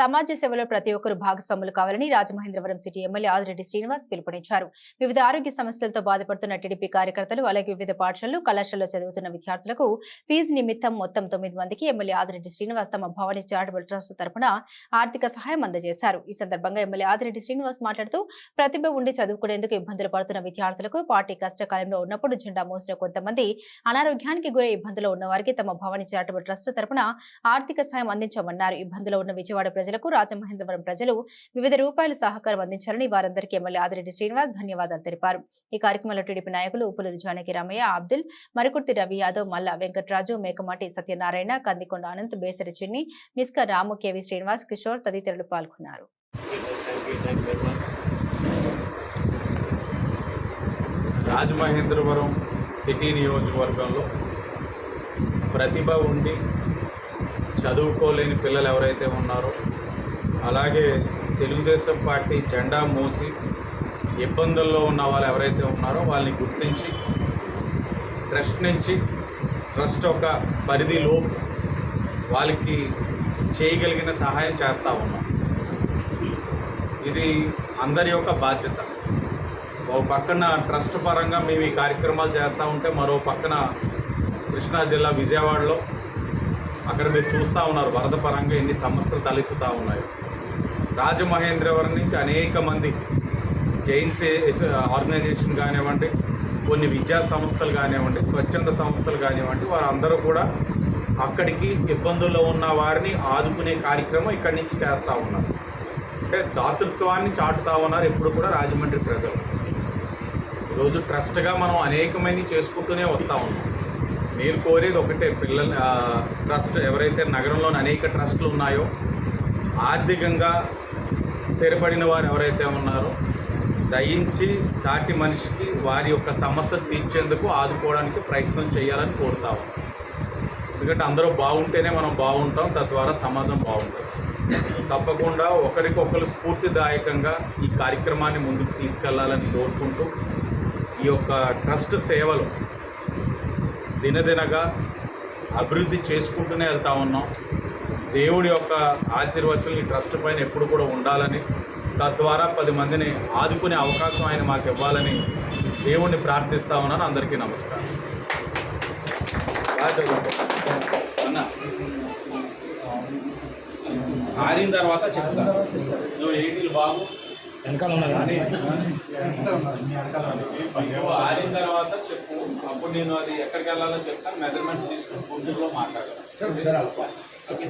సమాజ సేవలో ప్రతి ఒక్కరు భాగస్వాములు కావాలని రాజమహేంద్రవరం సిటీ ఎమ్మెల్యే ఆదిరెడ్డి శ్రీనివాస్ పిలుపునిచ్చారు. వివిధ ఆరోగ్య సమస్యలతో బాధపడుతున్న టీడీపీ కార్యకర్తలు అలాగే వివిధ పాఠశాలలు కళాశాలలో చదువుతున్న విద్యార్థులకు ఫీజు నిమిత్తం మొత్తం తొమ్మిది మందికి ఎమ్మెల్యే ఆదిరెడ్డి శ్రీనివాస్ తమ భవానీ చారిటబుల్ ట్రస్ట్ తరపున ఆర్థిక సహాయం అందజేశారు. ఈ సందర్భంగా ఎమ్మెల్యే ఆదిరెడ్డి శ్రీనివాస్ మాట్లాడుతూ ప్రతిభ ఉండి చదువుకునేందుకు ఇబ్బందులు పడుతున్న విద్యార్థులకు పార్టీ కష్టకాలంలో ఉన్నప్పుడు జెండా మోసిన కొంతమంది అనారోగ్యానికి గురే ఇబ్బందులు ఉన్న వారికి తమ భవానీ చారిటబుల్ ట్రస్ట్ తరపున ఆర్థిక సహాయం అందించామన్నారు. ఇబ్బందులో ఉన్న విజయవాడ ప్రజలు ప్రజలకు రాజమహేంద్రవరం ప్రజలు వివిధ రూపాయల సహకారం అందించారని వారందరికీ ఎమ్మెల్యే ఆదిరెడ్డి శ్రీనివాస్ ధన్యవాదాలు తెలిపారు. ఈ కార్యక్రమంలో టీడీపీ నాయకులు ఉప్పులూరు జానకి రామయ్య అబ్దుల్ మరుకుర్తి రవి యాదవ్ మల్ల వెంకట్రాజు మేకమాటి సత్యనారాయణ కందికొండ అనంత్ బేసరి చిన్ని మిస్క రాము కేవి శ్రీనివాస్ కిషోర్ తదితరులు పాల్గొన్నారు. రాజమహేంద్రవరం సిటీ నియోజకవర్గంలో ప్రతిభ ఉండి చదువుకోలేని పిల్లలు ఎవరైతే ఉన్నారో అలాగే తెలుగుదేశం పార్టీ జెండా మోసి ఇబ్బందుల్లో ఉన్న వాళ్ళు ఎవరైతే ఉన్నారో వాళ్ళని గుర్తించి ట్రస్ట్ నుంచి ట్రస్ట్ ఒక పరిధిలో వాళ్ళకి చేయగలిగిన సహాయం చేస్తూ ఉన్నాం. ఇది అందరి యొక్క బాధ్యత. ఒక పక్కన ట్రస్ట్ పరంగా మేము ఈ కార్యక్రమాలు చేస్తూ ఉంటే మరో పక్కన కృష్ణా జిల్లా విజయవాడలో అక్కడ మీరు చూస్తూ ఉన్నారు వరద పరంగా ఎన్ని సమస్యలు తలెత్తుతూ ఉన్నాయి. రాజమహేంద్రవరం నుంచి అనేక మంది జైన్స్ ఆర్గనైజేషన్ కానివ్వండి కొన్ని విద్యా సంస్థలు కానివ్వండి స్వచ్ఛంద సంస్థలు కానివ్వండి వారందరూ కూడా అక్కడికి ఇబ్బందుల్లో ఉన్న వారిని ఆదుకునే కార్యక్రమం ఇక్కడి నుంచి చేస్తూ ఉన్నారు. అంటే దాతృత్వాన్ని చాటుతా ఉన్నారు ఎప్పుడు కూడా రాజమండ్రి ప్రజలు. ఈరోజు ట్రస్ట్గా మనం అనేకమంది చేసుకుంటూనే వస్తూ ఉన్నాం. నేను కోరేది ఒకటే పిల్లల ట్రస్ట్ ఎవరైతే నగరంలోని అనేక ట్రస్టులు ఉన్నాయో ఆర్థికంగా స్థిరపడిన వారు ఎవరైతే ఉన్నారో దయించి సాటి మనిషికి వారి యొక్క సమస్య తీర్చేందుకు ఆదుకోవడానికి ప్రయత్నం చేయాలని కోరుతాం ఎందుకంటే అందరూ బాగుంటేనే మనం బాగుంటాం తద్వారా సమాజం బాగుంటుంది. తప్పకుండా ఒకరికొకరు స్ఫూర్తిదాయకంగా ఈ కార్యక్రమాన్ని ముందుకు తీసుకెళ్ళాలని కోరుకుంటూ ఈ యొక్క ట్రస్ట్ సేవలు దినదినగా అభివృద్ధి చేసుకుంటూనే వెళ్తా ఉన్నాం. దేవుడి యొక్క ఆశీర్వచనం ఈ ట్రస్ట్ పైన ఎప్పుడు కూడా ఉండాలని తద్వారా పది మందిని ఆదుకునే అవకాశం ఆయన మాకు ఇవ్వాలని దేవుణ్ణి ప్రార్థిస్తా ఉన్నాను. అందరికీ నమస్కారం. బాగా అన్న. ఆరిన తర్వాత చెప్తా. నువ్వు ఏంటి బాబు? వెనకాల ఉన్నారు? ఆరిన తర్వాత చెప్పు. అప్పుడు నేను అది ఎక్కడికి వెళ్ళాలో చెప్తాను. మెజర్మెంట్స్ తీసుకుని గుంటూరులో మాట్లాడతాను. సరే.